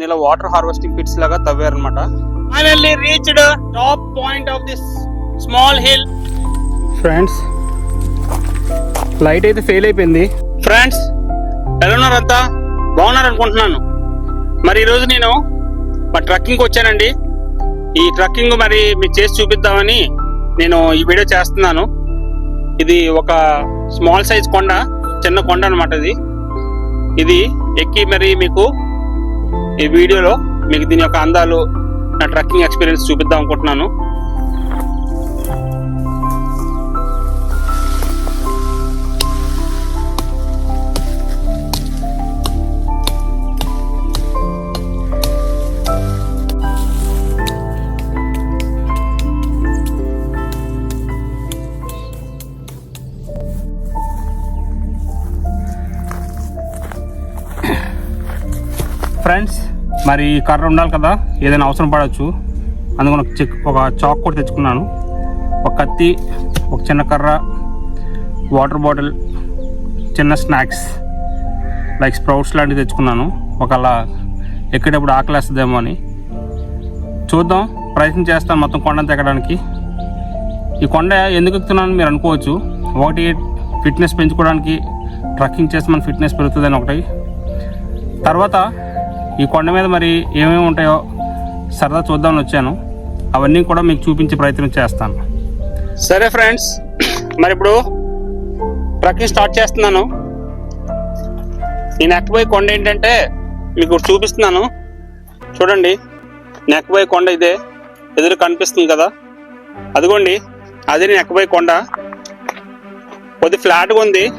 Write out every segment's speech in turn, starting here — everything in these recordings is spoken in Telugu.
ఇలా వాటర్ హార్వెస్టింగ్ పిట్స్ లాగా తవ్వారనమాట finally reached top point of this small hill. Friends light అయితే ఫెయిల్ అయిపోయింది. ఫ్రెండ్స్ ఎలా ఉన్నారంతా బాగున్నారు అనుకుంటున్నాను మరి ఈరోజు నేను మా ట్రక్కింగ్ వచ్చానండి. ఈ ట్రక్కింగ్ మరి మీకు చేసి చూపిద్దామని నేను ఈ వీడియో చేస్తున్నాను. ఇది ఒక స్మాల్ సైజ్ కొండ చిన్న కొండ అనమాట ఇది. ఇది ఎక్కి మరి మీకు ఈ వీడియోలో మీకు దీని యొక్క అందాలు నా ట్రక్కింగ్ ఎక్స్పీరియన్స్ చూపిద్దాం అనుకుంటున్నాను. మరి ఈ కర్ర ఉండాలి కదా ఏదైనా అవసరం పడవచ్చు. అందుకని ఒక చెక్ ఒక చాక్ కూడా తెచ్చుకున్నాను. ఒక కత్తి ఒక చిన్న కర్ర వాటర్ బాటిల్ చిన్న స్నాక్స్ లైక్ స్ప్రౌట్స్ లాంటివి తెచ్చుకున్నాను. ఒకవేళ ఎక్కేటప్పుడు ఆకలేస్తుందేమో అని. చూద్దాం ప్రయత్నం చేస్తాను మొత్తం కొండను తెగడానికి. ఈ కొండ ఎందుకు ఎక్కుతున్నాను మీరు అనుకోవచ్చు. ఒకటి ఫిట్నెస్ పెంచుకోవడానికి ట్రక్కింగ్ చేస్తే మన ఫిట్నెస్ పెరుగుతుందని ఒకటి. తర్వాత ఈ కొండ మీద మరి ఏమేమి ఉంటాయో సరదా చూద్దామని వచ్చాను. అవన్నీ కూడా మీకు చూపించే ప్రయత్నం చేస్తాను. సరే ఫ్రెండ్స్ మరి ఇప్పుడు ట్రక్కింగ్ స్టార్ట్ చేస్తున్నాను. ఈ ఎక్కబోయే కొండ ఏంటంటే మీకు చూపిస్తున్నాను. చూడండి నెక్కబోయే కొండ ఇదే. ఎదురు కనిపిస్తుంది కదా. అదిగోండి అదే నేను ఎక్కబోయే కొండ. కొద్ది ఫ్లాట్గా ఉంది.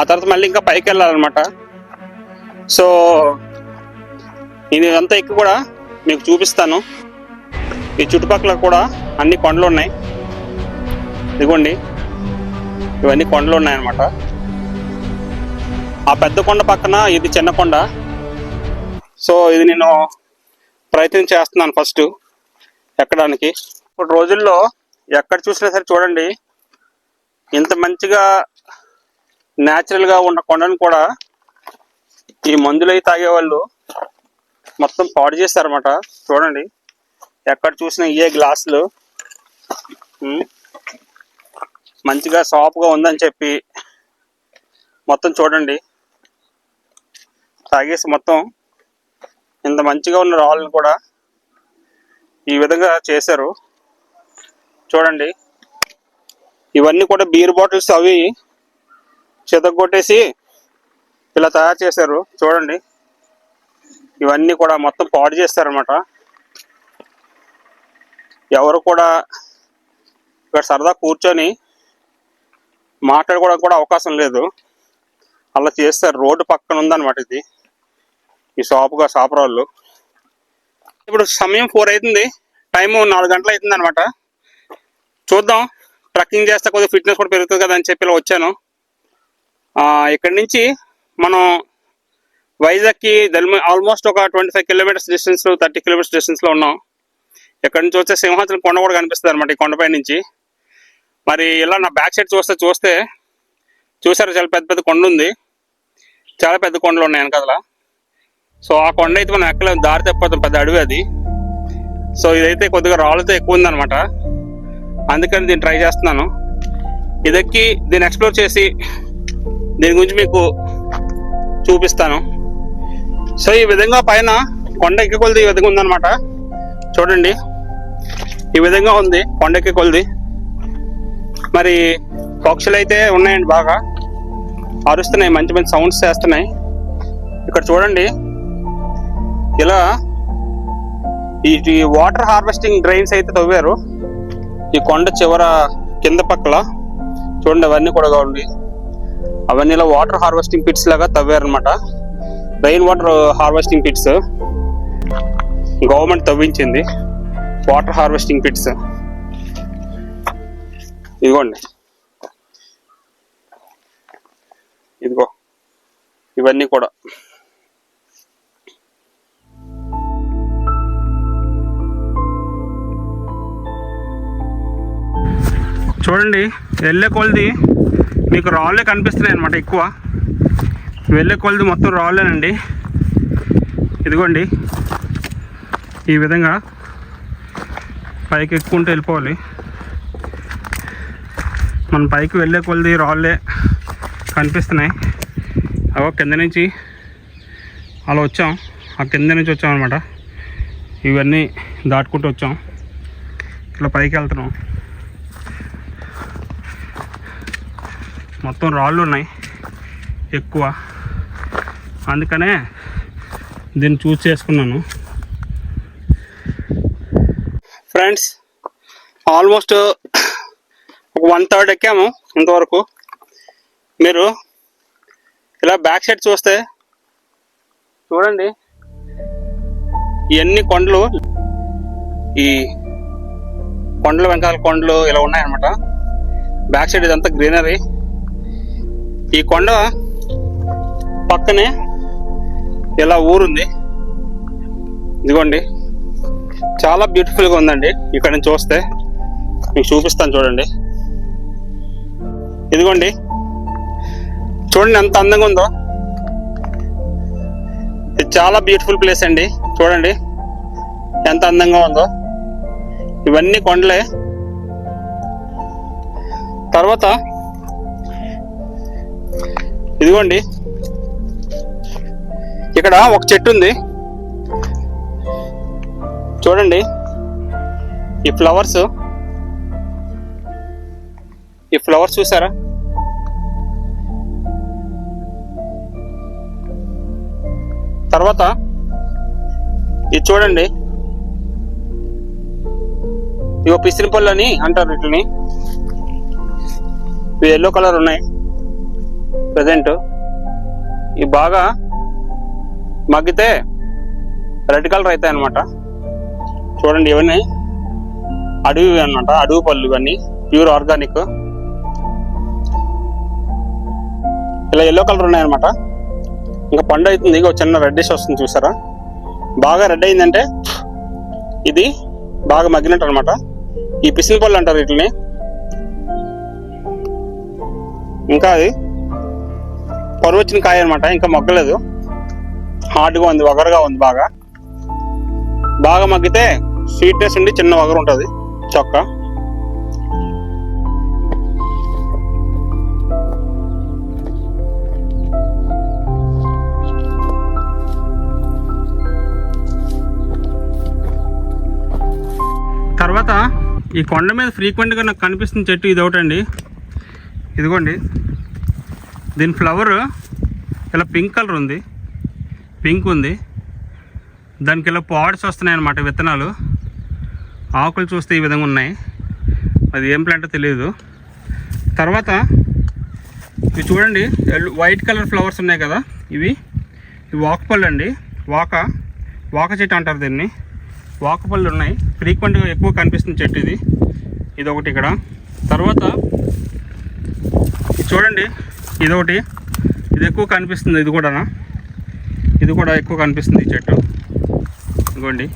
ఆ తర్వాత మళ్ళీ ఇంకా పైకి వెళ్ళాలన్నమాట. సో నేను ఇదంతా ఎక్కి కూడా మీకు చూపిస్తాను. ఈ చుట్టుపక్కల కూడా అన్ని కొండలు ఉన్నాయి. ఇదిగోండి. ఇవన్నీ కొండలు ఉన్నాయన్నమాట. ఆ పెద్ద కొండ పక్కన ఇది చిన్న కొండ. సో ఇది నేను ప్రయత్నం చేస్తున్నాను ఫస్ట్ ఎక్కడానికి. ఇప్పుడు రోజుల్లో ఎక్కడ చూసినా సరే చూడండి. ఇంత మంచిగా న్యాచురల్గా ఉన్న కొండను కూడా ఈ మందులు తాగేవాళ్ళు మొత్తం పాడు చేస్తారన్నమాట చూడండి. ఎక్కడ చూసినా ఇయే గ్లాసులు. మంచిగా సాఫ్గా ఉందని చెప్పి మొత్తం చూడండి. తాగేసి మొత్తం ఇంత మంచిగా ఉన్న రాళ్ళని కూడా ఈ విధంగా చేశారు. చూడండి. ఇవన్నీ కూడా బీర్ బాటిల్స్ అవి చెతగొట్టేసి ఇలా తయారు చేశారు. చూడండి. ఇవన్నీ కూడా మొత్తం పాడు చేస్తారనమాట ఎవరు కూడా ఇక్కడ సరదా కూర్చొని మాట్లాడుకోవడానికి కూడా అవకాశం లేదు. అలా చేస్తారు. రోడ్డు పక్కన ఉందన్నమాట ఇది. ఈ షాపుగా షాపురాళ్ళు ఇప్పుడు సమయం ఫోర్ అవుతుంది. టైం నాలుగు గంటలు అవుతుంది అనమాట చూద్దాం. ట్రక్కింగ్ చేస్తే కొద్దిగా ఫిట్నెస్ కూడా పెరుగుతుంది కదా అని చెప్పి ఇలా వచ్చాను. ఇక్కడి నుంచి మనం వైజాగ్కి కి ఆల్మోస్ట్ ఒక twenty five kilometres distance thirty kilometres డిస్టెన్స్లో ఉన్నాం. ఇక్కడ నుంచి వచ్చే సింహాచలం కొండ కూడా కనిపిస్తుంది అనమాట ఈ కొండపై నుంచి. మరి ఇలా నా బ్యాక్ సైడ్ చూస్తే చూస్తే చూసారు చాలా పెద్ద పెద్ద కొండ ఉంది. చాలా పెద్ద కొండలు ఉన్నాయి వెనకాల సో ఆ కొండ అయితే మనం ఎక్కలేదు దారి తప్పిపోతాం పెద్ద అడవి అది. సో ఇదైతే కొద్దిగా రాళ్ళతో ఎక్కువ ఉందనమాట అందుకని దీన్ని ట్రై చేస్తున్నాను. ఇదెక్కి దీన్ని ఎక్స్ప్లోర్ చేసి దీని గురించి మీకు చూపిస్తాను. సో ఈ విధంగా పైన కొండ ఎక్కి కొలిది ఈ విధంగా ఉందన్నమాట. చూడండి. ఈ విధంగా ఉంది కొండ ఎక్కి కొలిది. మరి పక్షులు అయితే ఉన్నాయండి బాగా. అరుస్తున్నాయి మంచి మంచి సౌండ్స్ చేస్తున్నాయి. ఇక్కడ చూడండి. ఇలా ఈ ఈ వాటర్ హార్వెస్టింగ్ డ్రైన్స్ అయితే తవ్వారు. ఈ కొండ చివర కింద పక్కల చూడండి అవన్నీ కూడా ఉంది అవన్నీ ఇలా వాటర్ హార్వెస్టింగ్ పిట్స్ లాగా తవ్వారనమాట rain water harvesting pits government తవ్వించింది. Water harvesting pits ఇదిగోండి. ఇదిగో. ఇవన్నీ కూడా. చూడండి వెళ్ళే కొలది మీకు రాళ్ళే కనిపిస్తున్నాయి అనమాట ఎక్కువ. వెళ్ళే కొలది మొత్తం రాళ్ళేనండి. ఇదిగోండి. ఈ విధంగా పైకి ఎక్కుంటే వెళ్ళిపోవాలి. మనం పైకి వెళ్ళే కొలది రాళ్ళే కనిపిస్తున్నాయి. అవో కింద నుంచి అలా వచ్చాం. ఆ కింద నుంచి వచ్చాం అనమాట ఇవన్నీ దాటుకుంటూ వచ్చాం. ఇట్లా పైకి వెళ్తున్నాం. మొత్తం రాళ్ళు ఉన్నాయి. ఎక్కువ. అందుకనే దీన్ని చూస్ చేసుకున్నాను. ఫ్రెండ్స్ ఆల్మోస్ట్ ఒక వన్ థర్డ్ ఎక్కాము ఇంతవరకు. మీరు ఇలా బ్యాక్ సైడ్ చూస్తే చూడండి ఇవన్నీ కొండలు ఈ కొండల వెనకాల కొండలు ఇలా ఉన్నాయన్నమాట. బ్యాక్ సైడ్ ఇదంతా గ్రీనరీ ఈ కొండ పక్కనే ఇలా ఊరుంది? ఇదిగోండి. చాలా బ్యూటిఫుల్గా ఉందండి. ఇక్కడ నుంచి చూస్తే మీకు చూపిస్తాను చూడండి. ఇదిగోండి. చూడండి ఎంత అందంగా ఉందో. ఇది చాలా బ్యూటిఫుల్ ప్లేస్ అండి. చూడండి. ఎంత అందంగా ఉందో. ఇవన్నీ కొండలే. తర్వాత ఇదిగోండి. ఇక్కడ ఒక చెట్టు ఉంది. చూడండి. ఈ ఫ్లవర్స్. ఈ ఫ్లవర్స్ చూసారా? తర్వాత ఇది చూడండి. ఇవో పిసిరి పళ్ళు అని అంటారు వీటిని. ఇవి ఎల్లో కలర్ ఉన్నాయి. ప్రజెంట్ ఇవి బాగా మగ్గితే రెడ్ కలర్ అవుతాయి అనమాట చూడండి ఇవన్నీ అడవి అనమాట అడవి పళ్ళు ఇవన్నీ ప్యూర్ ఆర్గానిక్. ఇలా ఎల్లో కలర్ ఉన్నాయన్నమాట. ఇంకా పండు అవుతుంది ఇక చిన్న రెడ్డిష్ వస్తుంది చూసారా? బాగా రెడ్ అయిందంటే ఇది బాగా మగ్గినట్టు అనమాట ఈ పిసిన పళ్ళు అంటారు వీటిని. ఇంకా అది పరువు వచ్చిన కాయ అనమాట ఇంకా మగ్గలేదు. హార్డ్గా ఉంది వగరగా ఉంది బాగా. బాగా మగ్గితే స్వీట్నెస్ ఉండి చిన్న వగరు ఉంటుంది చొక్క. తర్వాత ఈ కొండ మీద ఫ్రీక్వెంట్గా నాకు కనిపిస్తున్న చెట్టు ఇది ఒకటండి ఇదిగోండి. దీని ఫ్లవర్ ఇలా పింక్ కలర్ ఉంది. పింక్ ఉంది. దానికి ఇలా పాడ్స్ వస్తున్నాయి అన్నమాట విత్తనాలు. ఆకులు చూస్తే ఈ విధంగా ఉన్నాయి. అది ఏం ప్లాంటో తెలియదు తర్వాత ఇవి చూడండి ఎల్- వైట్ కలర్ ఫ్లవర్స్ ఉన్నాయి కదా ఇవి. ఇవి వాకపళ్ళు అండి. వాక వాక చెట్టు అంటారు దీన్ని. వాకపళ్ళు ఉన్నాయి. ఫ్రీక్వెంట్గా ఎక్కువ కనిపిస్తుంది చెట్టు ఇది. ఇది ఒకటి ఇక్కడ. తర్వాత ఇది చూడండి ఇది ఒకటి ఇది ఎక్కువ కనిపిస్తుంది ఇది కూడా ఇది కూడా ఎక్కువ కనిపిస్తుంది ఈ చెట్టు. ఇదిగోండి.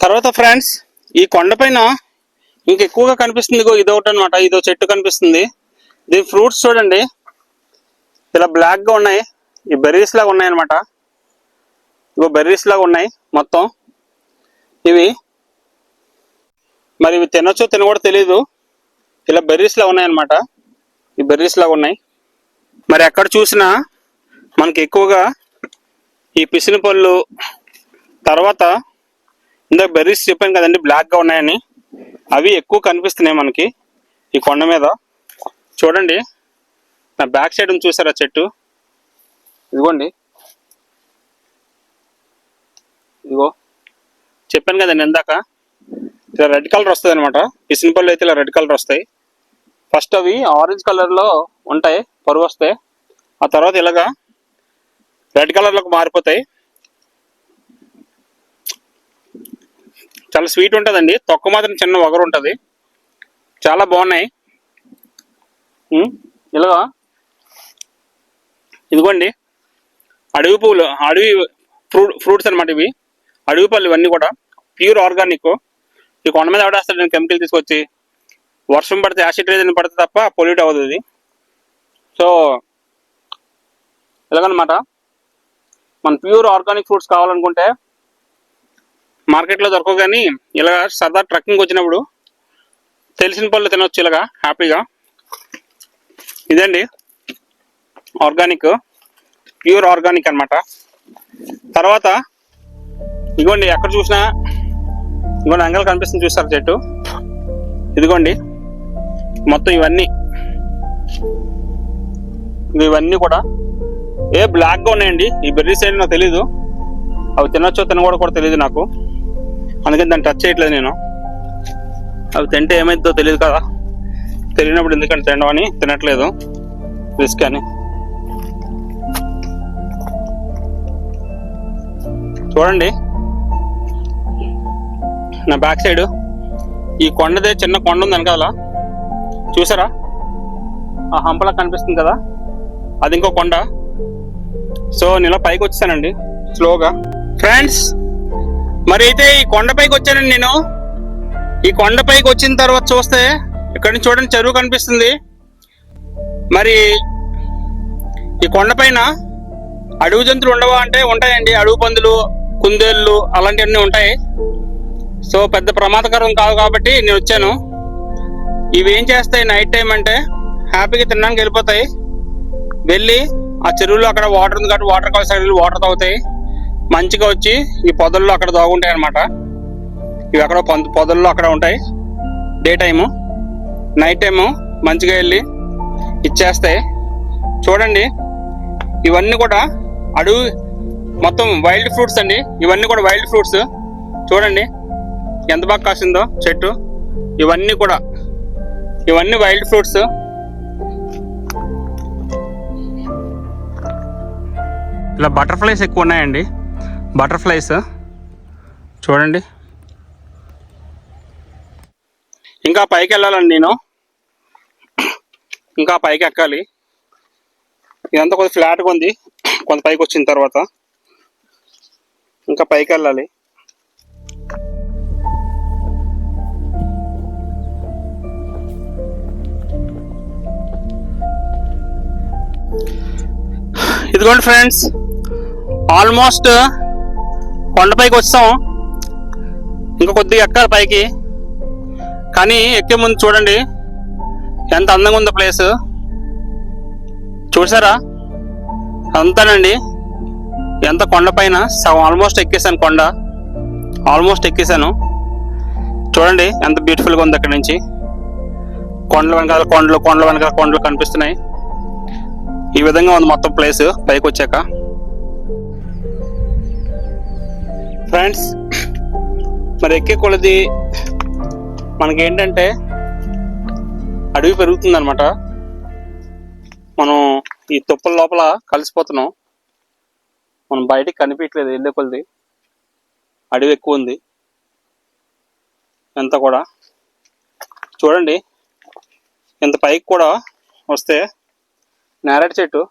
తర్వాత ఫ్రెండ్స్ ఈ కొండపైన ఇంకెక్కువగా కనిపిస్తుంది ఇదొకటి అనమాట ఇదో చెట్టు కనిపిస్తుంది. దీని ఫ్రూట్స్ చూడండి. ఇలా బ్లాక్గా ఉన్నాయి. ఈ బెర్రీస్ లాగా ఉన్నాయి అనమాట ఇగో బెర్రీస్ లాగా ఉన్నాయి మొత్తం. ఇవి. మరి ఇవి తినొచ్చో తినకూడదు తెలియదు ఇలా బెర్రీస్ లాగా ఉన్నాయి ఈ బెర్రీస్ లాగా ఉన్నాయి. మరి ఎక్కడ చూసినా మనకి ఎక్కువగా ఈ పిసిన పళ్ళు తర్వాత ఇందాక బెర్రీస్ చెప్పాను కదండి బ్లాక్గా ఉన్నాయని. అవి ఎక్కువ కనిపిస్తున్నాయి మనకి ఈ కొండ మీద. చూడండి నా బ్యాక్ సైడ్ చూసారా చెట్టు? ఇదిగోండి. ఇదిగో. చెప్పాను కదండి ఇందాక. ఇలా రెడ్ కలర్ వస్తుంది అనమాట పళ్ళు అయితే ఇలా రెడ్ కలర్ వస్తాయి. ఫస్ట్ అవి ఆరెంజ్ కలర్లో ఉంటాయి పరువు వస్తాయి ఆ తర్వాత ఇలాగా రెడ్ కలర్లోకి మారిపోతాయి. చాలా స్వీట్ ఉంటుందండి. తొక్క మాత్రం చిన్న వగరు ఉంటుంది. చాలా బాగున్నాయి. ఇలాగా. ఇదిగోండి. అడవి పువ్వులు అడవి ఫ్రూట్ ఫ్రూట్స్ అనమాట ఇవి. అడవి పళ్ళు ఇవన్నీ కూడా. Pure organic. ఈ కొండ మీద ఎవడేస్తాడు? నేను కెమికల్ తీసుకొచ్చి వర్షం పడితే యాసిడ్ రేజన్ పడితే తప్ప పొల్యూట్ అవ్వదు ఇది. సో ఎలాగనమాట? మన ప్యూర్ ఆర్గానిక్ ఫ్రూట్స్ కావాలనుకుంటే మార్కెట్లో దొరకవు కానీ ఇలాగ సరదా ట్రక్కింగ్ వచ్చినప్పుడు తెలిసిన పళ్ళు తినొచ్చు ఇలాగా హ్యాపీగా. ఇదండి? ఆర్గానిక్ ప్యూర్ ఆర్గానిక్ అనమాట తర్వాత ఇదిగోండి ఎక్కడ చూసినా ఇదిగోండి అంగల్ కనిపిస్తుంది చూస్తారు చెట్టు. ఇదిగోండి. మొత్తం ఇవన్నీ. ఇవన్నీ కూడా ఏ బ్లాక్గా ఉన్నాయండి? ఈ బెర్రీ సైడ్ నాకు తెలీదు. అవి తినొచ్చో తినకూడదు కూడా తెలియదు నాకు. అందుకని దాన్ని టచ్ చేయట్లేదు నేను. అవి తింటే ఏమైందో తెలియదు కదా. తెలియనప్పుడు ఎందుకంటే తినడం అని తినట్లేదు. రిస్క్ అని. చూడండి. నా బ్యాక్ సైడ్ ఈ కొండదే చిన్న కొండ ఉంది వెనకాల. చూసారా? ఆ హంపలా కనిపిస్తుంది కదా? అది ఇంకో కొండ. సో నేను పైకి వచ్చానండి స్లోగా. ఫ్రెండ్స్ మరి అయితే ఈ కొండపైకి వచ్చానండి నేను. ఈ కొండపైకి వచ్చిన తర్వాత చూస్తే ఇక్కడ నుంచి చూడండి చెరువు కనిపిస్తుంది. మరి ఈ కొండపైన అడవి జంతువులు ఉండవా అంటే ఉంటాయండి. అడవి పందులు కుందేళ్ళు అలాంటివన్నీ ఉంటాయి. సో పెద్ద ప్రమాదకరం కాదు కాబట్టి నేను వచ్చాను. ఇవి ఏం చేస్తాయి నైట్ టైం అంటే హ్యాపీగా తినడానికి వెళ్ళిపోతాయి. వెళ్ళి ఆ చెరువులో అక్కడ వాటర్ ఉంది కాబట్టి వాటర్ కాల్స్ వెళ్ళి వాటర్ తాగుతాయి. మంచిగా వచ్చి ఈ పొదల్లో అక్కడ దాగుంటాయి అనమాట ఇవి అక్కడ పొదల్లో అక్కడ ఉంటాయి. డే టైము నైట్ టైము మంచిగా వెళ్ళి ఇచ్చేస్తాయి. చూడండి ఇవన్నీ కూడా అడవి మొత్తం వైల్డ్ ఫ్రూట్స్ అండి. ఇవన్నీ కూడా వైల్డ్ ఫ్రూట్స్ చూడండి ఎంత బాగా కాసిందో చెట్టు. ఇవన్నీ కూడా ఇవన్నీ వైల్డ్ ఫ్రూట్స్ ఇలా బటర్ఫ్లైస్ ఎక్కువ ఉన్నాయండి బటర్ఫ్లైస్ చూడండి. ఇంకా పైకి వెళ్ళాలండి నేను. ఇంకా పైకి ఎక్కాలి ఇదంతా కొంచెం ఫ్లాట్గా ఉంది. కొంత పైకి వచ్చిన తర్వాత. ఇంకా పైకి వెళ్ళాలి ఇదిగోండి ఫ్రెండ్స్ ఆల్మోస్ట్ కొండపైకి వచ్చాం. ఇంకా కొద్దిగా ఎక్కాలి పైకి. కానీ ఎక్కే ముందు చూడండి ఎంత అందంగా ఉందో ప్లేస్ చూసారా? అంతానండి. ఎంత కొండపైన సగం ఆల్మోస్ట్ ఎక్కేసాను కొండ. ఆల్మోస్ట్ ఎక్కేసాను. చూడండి ఎంత బ్యూటిఫుల్గా ఉంది అక్కడ నుంచి. కొండల వెనకాల కొండలు కొండల వెనకాల కొండలు కనిపిస్తున్నాయి. ఈ విధంగా ఉంది మొత్తం ప్లేస్ పైకి వచ్చాక. ఫ్రెండ్స్ మరి ఎక్కే కొలది మనకేంటంటే అడవి పెరుగుతుంది అనమాట మనం ఈ తుప్పల లోపల కలిసిపోతున్నాం. మనం బయటికి కనిపించలేదు వెళ్ళే కొలది. అడవి ఎక్కువ ఉంది. ఎంత కూడా. చూడండి. ఇంత పైకి కూడా వస్తే నేరడి చెట్టు.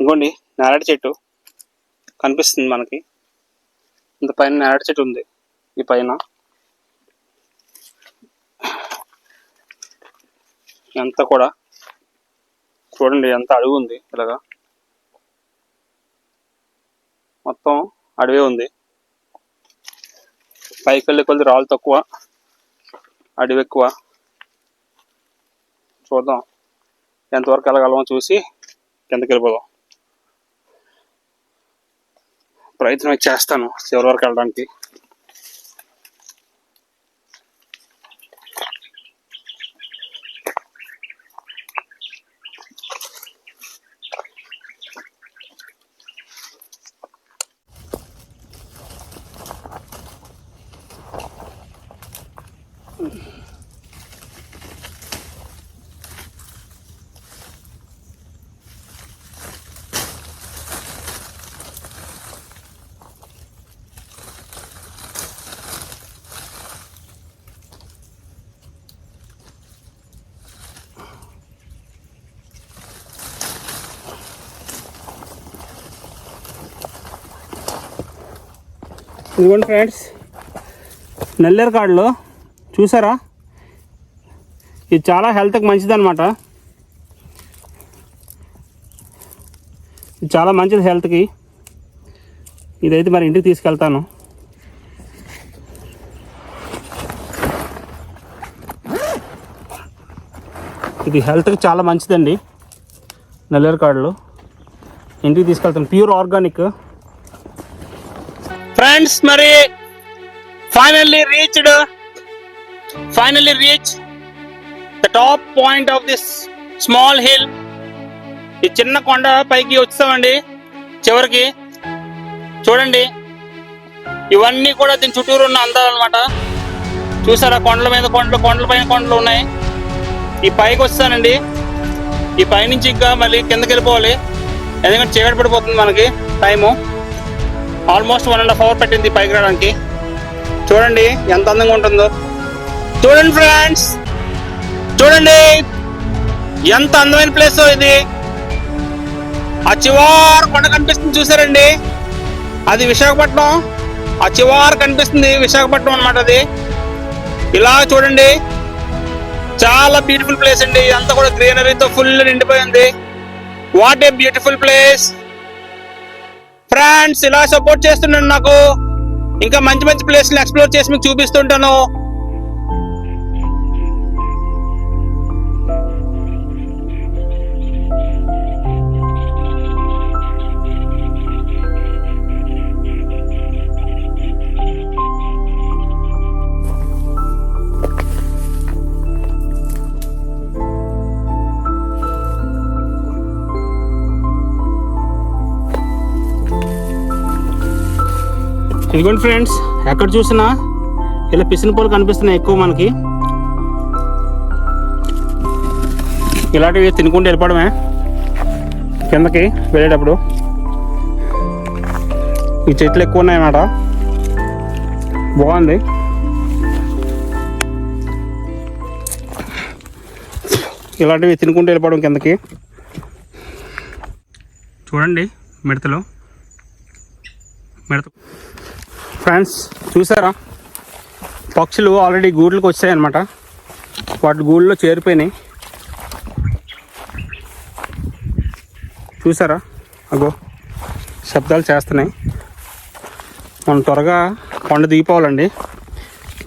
ఇంకోండి నేరేడు చెట్టు కనిపిస్తుంది మనకి. ఇంత పైన నేరేడు చెట్టు ఉంది ఈ పైన. ఎంత కూడా చూడండి ఎంత అడుగు ఉంది ఇలాగా. మొత్తం అడవే ఉంది. పైకి వెళ్ళే కొద్ది రాళ్ళు తక్కువ అడవి ఎక్కువ. చూద్దాం. ఎంతవరకు వెళ్ళగలమో చూసి కిందకి వెళ్ళిపోదాం. ప్రయత్నం చేస్తాను చివరి వరకు వెళ్ళడానికి. ఇదిగోండి ఫ్రెండ్స్ నల్లేరు కాడలో చూసారా? ఇది చాలా హెల్త్కి మంచిదన్నమాట. ఇది చాలా మంచిది హెల్త్కి. ఇదైతే మరి ఇంటికి తీసుకెళ్తాను. ఇది హెల్త్కి చాలా మంచిదండి నల్లేరు కాడలు. ఇంటికి తీసుకెళ్తాను. Pure organic. ఫ్రెండ్స్ మరి finally reached finally reach the top point of this small hill ఈ చిన్న కొండ పైకి వచ్చామండి చివరికి. చూడండి ఇవన్నీ కూడా దీని చుట్టూరు ఉన్న అందాలు అనమాట చూసారా కొండల మీద కొండలు కొండల పైన కొండలు ఉన్నాయి. ఈ పైకి వస్తానండి. ఈ పైనుంచి ఇంకా మళ్ళీ కిందకి వెళ్ళిపోవాలి. ఎందుకంటే చీకటి పడిపోతుంది మనకి time. Almost one and half hour పెట్టింది పైకి రావడానికి. చూడండి ఎంత అందంగా ఉంటుందో. చూడండి ఫ్రెండ్స్. చూడండి. ఎంత అందమైన ప్లేస్ ఇది. ఆ చివరి కొండ కనిపిస్తుంది చూసారండి. అది విశాఖపట్నం. ఆ చివరి కనిపిస్తుంది విశాఖపట్నం అనమాట అది. ఇలా చూడండి. చాలా బ్యూటిఫుల్ ప్లేస్ అండి. అంతా కూడా గ్రీనరీతో ఫుల్ నిండిపోయింది. What a beautiful place friends ఇలా సపోర్ట్ చేస్తున్నాను నాకు. ఇంకా మంచి మంచి ప్లేస్లు ఎక్స్ప్లోర్ చేసి మీకు చూపిస్తుంటాను. ఇదిగోండి ఫ్రెండ్స్ ఎక్కడ చూసినా ఇలా పిసిన పూలు కనిపిస్తున్నాయి ఎక్కువ మనకి. ఇలాంటివి తినుకుంటూ వెళ్ళిపోవడమే కిందకి వెళ్ళేటప్పుడు. ఈ చెట్లు ఎక్కువ ఉన్నాయన్నమాట. బాగుంది. ఇలాంటివి తినుకుంటూ వెళ్ళిపోవడం కిందకి. చూడండి మిడతలు. మిడత ఫ్రెండ్స్ చూసారా? పక్షులు ఆల్రెడీ గూడ్లకు వచ్చాయన్నమాట. వాటి గూళ్ళలో చేరిపోయినాయి. చూసారా? అగో శబ్దాలు చేస్తున్నాయి. మనం త్వరగా కొండ దిగిపోవాలండి.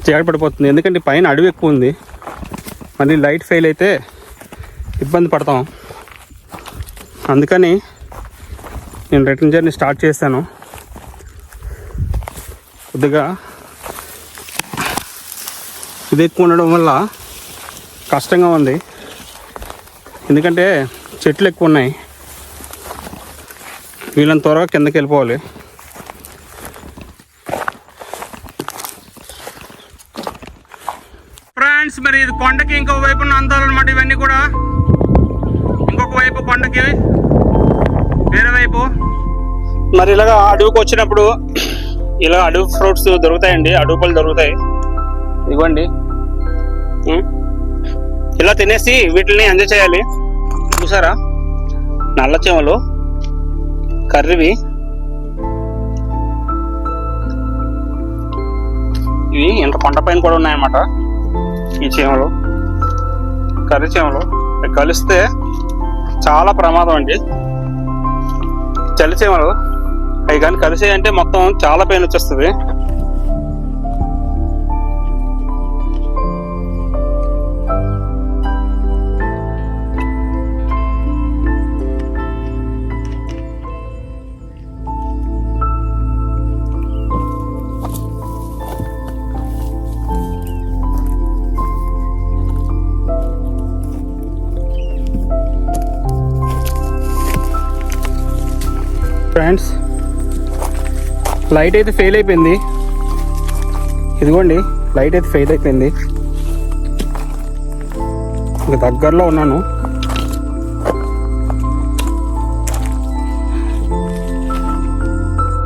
చీకటి పడిపోతుంది. ఎందుకంటే పైన అడవి ఎక్కువ ఉంది. మళ్ళీ లైట్ ఫెయిల్ అయితే ఇబ్బంది పడతాం. అందుకని నేను రిటర్న్ జర్నీ స్టార్ట్ చేశాను. కొద్దిగా ఇది ఎక్కువ ఉండడం వల్ల కష్టంగా ఉంది. ఎందుకంటే చెట్లు ఎక్కువ ఉన్నాయి. వీళ్ళని త్వరగా కిందకి వెళ్ళిపోవాలి. ఫ్రెండ్స్ మరి ఇది కొండకి ఇంకొక వైపు ఉన్న అందాలన్నమాట ఇవన్నీ కూడా ఇంకొక వైపు కొండకి వేరే వైపు. మరి ఇలాగా అడవికి వచ్చినప్పుడు ఇలా అడవి ఫ్రూట్స్ దొరుకుతాయండి అడవి పళ్ళు దొరుకుతాయి. ఇవ్వండి? ఇలా తినేసి వీటిని ఎంజాయ్ చేయాలి. చూసారా? నల్ల చీమలు కర్రీవి. ఇవి ఇంత కొండ పైన కూడా ఉన్నాయన్నమాట. ఈ చీమలు కర్రీ చీమలు. కలిస్తే చాలా ప్రమాదం అండి. చలి చీమలు అవి కానీ కలిసాయంటే మొత్తం చాలా పెయిన్ వచ్చేస్తుంది. లైట్ అయితే ఫెయిల్ అయిపోయింది. ఇదిగోండి లైట్ అయితే ఫెయిల్ అయిపోయింది. ఇంకా దగ్గరలో ఉన్నాను.